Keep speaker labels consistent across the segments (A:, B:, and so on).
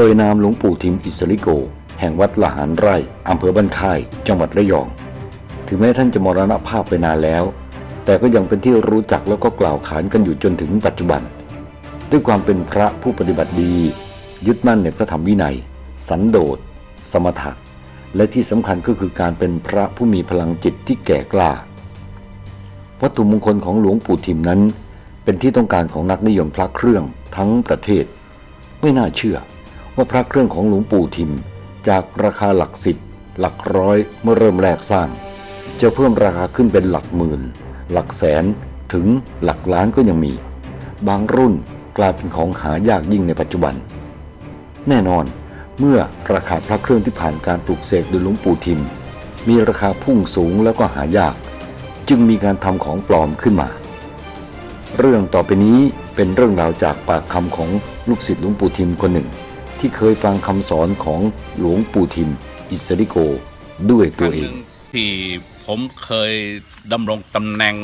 A: เอ่ยนามหลวงปู่ทิมอิสริโก แห่งวัดละหารไร่อำเภอบ้านค่าย จังหวัดระยอง ถึงแม้ท่านจะมรณภาพไปนานแล้ว แต่ก็ยังเป็นที่รู้จักแล้วก็กล่าวขานกันอยู่จนถึงปัจจุบัน ด้วยความเป็นพระผู้ปฏิบัติดี ยึดมั่นในพระธรรมวินัย สันโดษ สมถะและที่สำคัญก็คือการเป็นพระผู้มีพลังจิตที่แก่กล้า วัตถุมงคลของหลวงปู่ทิมนั้น เป็นที่ต้องการของนักนิยมพระเครื่องทั้งประเทศ ไม่น่าเชื่อ ว่าพระเครื่องของหลวงปู่ทิม จากราคาหลักสิบหลักร้อยเมื่อเริ่มแรกสร้าง จะเพิ่มราคาขึ้นเป็นหลักหมื่น หลักแสนถึงหลักล้านก็ยังมี บางรุ่นกลายเป็นของหายากยิ่งในปัจจุบัน แน่นอนเมื่อราคาพระเครื่องที่ผ่านการปลูกเสกโดยหลวงปู่ทิม มีราคาพุ่งสูงแล้วก็หายาก จึงมีการทำของปลอมขึ้นมา เรื่องต่อไปนี้เป็นเรื่องราวจากปากคำของลูกศิษย์หลวงปู่ทิมคนหนึ่ง ที่เคยฟังคำสอนของหลวงปู่ทิม อิสริโกด้วยตัวเอง
B: ที่ผมเคยดำรงตำแหน่ง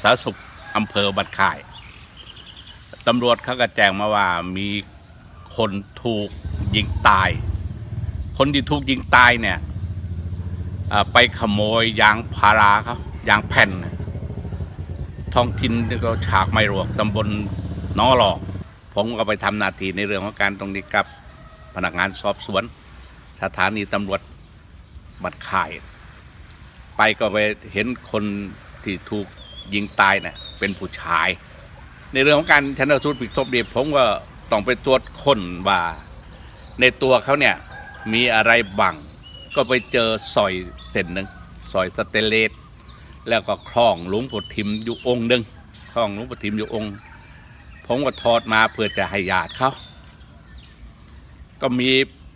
B: สาธารณสุขอำเภอบัดข่ายตำรวจเขาก็แจ้งมาว่ามีคนถูกยิงตาย คนที่ถูกยิงตายเนี่ยไปขโมยยางพาราเขายางแผ่น ท้องถิ่นที่เราฉากไม่รวกตำบลน้อหลอก ผมก็ไปทำหนาทีในเรื่องของการตรงนี้กับพนักงานสอบสวน สถานีตำรวจบัดข่าย ไปก็ไปเห็นคนที่ถูกยิงตายเนี่ยเป็นผู้ชาย ในเรื่องของการชันสูตรพลิกศพเดียผมก็ต้องไปตรวจค้นว่าในตัวเขาเนี่ยมีอะไรบังก็ไปเจอสอยเส้นหนึ่งสอยสเตเลสแล้วก็คล้องหลวงปู่ทิมอยู่องค์หนึ่งคล้องหลวงปู่ทิมอยู่องค์ ผมก็ถอดมาเพื่อจะให้ญาติเขาก็มี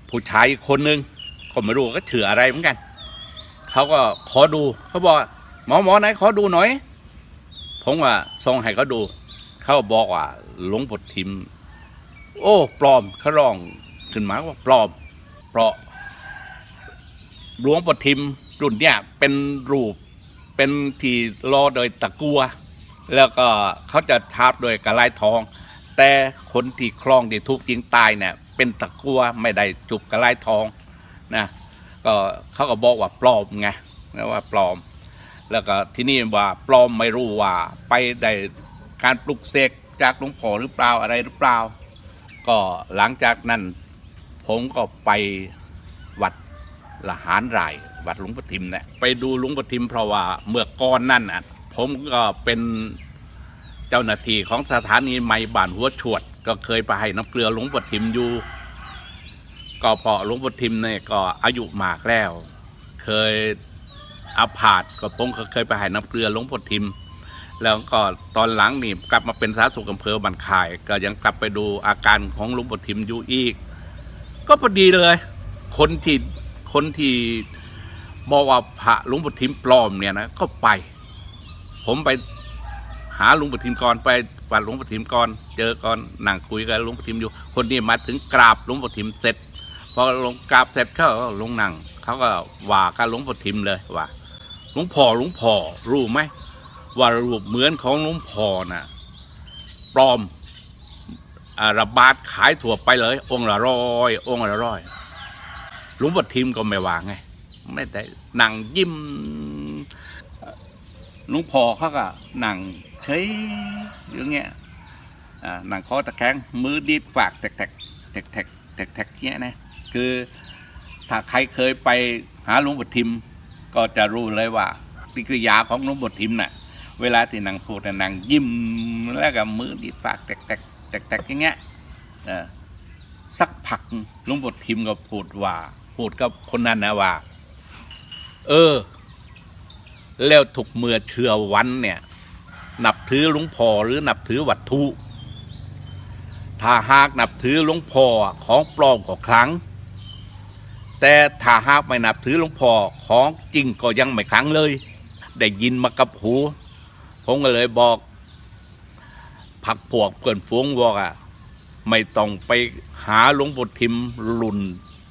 B: ผู้ชายอีกคนหนึ่งก็ไม่รู้ก็ชื่ออะไรเหมือนกัน เขาก็ขอดูเขาบอกหมอหมอไหนขอดูหน่อย ผมว่าส่งให้เขาดู เขาบอกว่าหลวงปู่ทิม โอ้ ปลอมเขาร้องขึ้นมาว่าปลอมเพราะหลวงปู่ทิมรุ่นเนี่ยเป็นรูปเป็นที่รอโดยตะกัว แล้วก็เขาจะชาร์บโดยกระไลทอง แต่คนที่คลองที่ทุกยิงตายเนี่ยเป็นตะกัวไม่ได้จุบกระไลทองนะก็เขาก็บอกว่าปลอมไงนะว่าปลอม แล้วก็ที่นี่ว่าปลอมไม่รู้ว่าไปได้การปลุกเสกจากหลวงพ่อหรือเปล่าอะไรหรือเปล่า ก็หลังจากนั้นผมก็ไปวัดละหารไร่วัดหลวงพ่อทิมเนี่ยไปดูหลวงพ่อทิมเพราะว่าเมื่อก่อนนั่นอะ ผมก็เป็นเจ้าหน้าที่ของสถานีไม้บ้านหัวฉวด ก็เคยไปให้น้ำเกลือหลวงพ่ทิมอยู่ ก็เพอหลวงพ่ทิมเนี่ยก็อายุมากแล้ว เคยอาพาธก็ผมก็เคยไปให้น้ำเกลือหลวงพ่ทิม แล้วก็ตอนหลังนี่กลับมาเป็นสาธารณสุขอำเภอบันคาย ก็ยังกลับไปดูอาการของหลวงพ่ทิมอยู่อีก ก็พอดีเลย คนที่คนที่บอกว่าพระหลวงพ่ทิมปลอมเนี่ยนะก็ไป ผมไปหาหลวงพ่ทิมก่อนไปวัดหลวงพ่ทิมก่อนเจอก่อนนั่งคุยกับหลวงพ่ทิมอยู่ คนนี้มาถึงกราบหลวงพ่ทิมเสร็จพอลงกราบเสร็จเขาก็ลงนั่งเขาก็ว่ากับหลวงพ่ทิมเลยว่าหลวงพ่อหลวงพ่อรู้ไหมว่ารูปเหมือนของหลวงพ่อน่ะปลอมอาระบาดขายถั่วไปเลย องค์ละร้อยองค์ละร้อยหลวงพ่ทิมก็ไม่ว่าไง ไม่ได้นั่งยิ้ม ลวงพ่อเขาก็นั่งเฉยอย่างเงี้ยอ่านั่งคอตะแคงมือดีดฝากแทกแทกแทกแทกแทกแทกเงี้ยนะคือถ้าใครเคยไปหาหลวงปู่ทิม ก็จะรู้เลยว่าปฏิกิริยาของหลวงปู่ทิมน่ะ เวลาที่นางพูดน่ะนางยิ้มแล้วก็มือดีดปากแตกแตกแตกแตกอย่างเงี้ยสักพักหลวงปู่ทิมก็พูดว่า พูดกับคนนั้นนะว่า เออ แล้วถูกเมื่อเชื่อวันเนี่ยนับถือหลวงพ่อหรือนับถือวัตถุ ถ้าหากนับถือหลวงพ่อของปลอมก็ครั้ง แต่ถ้าหากไม่นับถือหลวงพ่อของจริงก็ยังไม่ครั้งเลย ได้ยินมากับหู ผมก็เลยบอก ผักพวกเพื่อนฟูงบอกอะไม่ต้องไปหาหลวงปู่ทิมรุ่น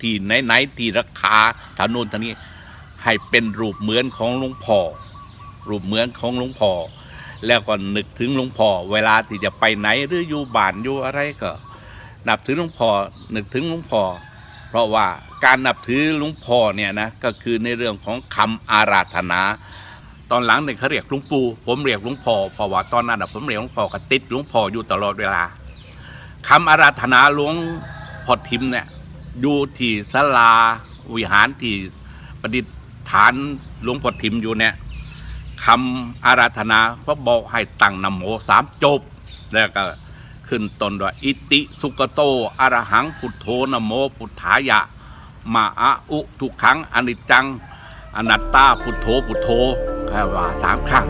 B: ที่ไหนๆที่ราคาฐานโน้นทางนี้ ให้เป็นรูปเหมือนของหลวงพ่อรูปเหมือนของหลวงพ่อแล้วก็นึกถึงหลวงพ่อเวลาที่จะไปไหนหรืออยู่บ้านอยู่อะไรก็ นับถือหลวงพ่อนึกถึงหลวงพ่อเพราะว่าการนับถือหลวงพ่อเนี่ยนะก็คือในเรื่องของคำอาราธนา ตอนหลังเนี่ยเขาเรียกหลวงปู่ผมเรียกหลวงพ่อเพราะว่าตอนนั้นผมเรียกหลวงพ่อก็ติดหลวงพ่ออยู่ตลอดเวลาคำอาราธนาหลวงพ่อทิมเนี่ยอยู่ที่ศาลาวิหารที่ประดิษ ฐานหลวงพ่อทิมอยู่เนี่ยคำอาราธนาพระบอกให้ตั้งนโมสามจบ แล้วก็ขึ้นตนว่าอิติสุกโตอรหังพุทโธนโมพุทธายะ มาอะอุทุกขังอนิจจัง อนัตตาพุทโธพุทโธแค่ว่าสามครั้ง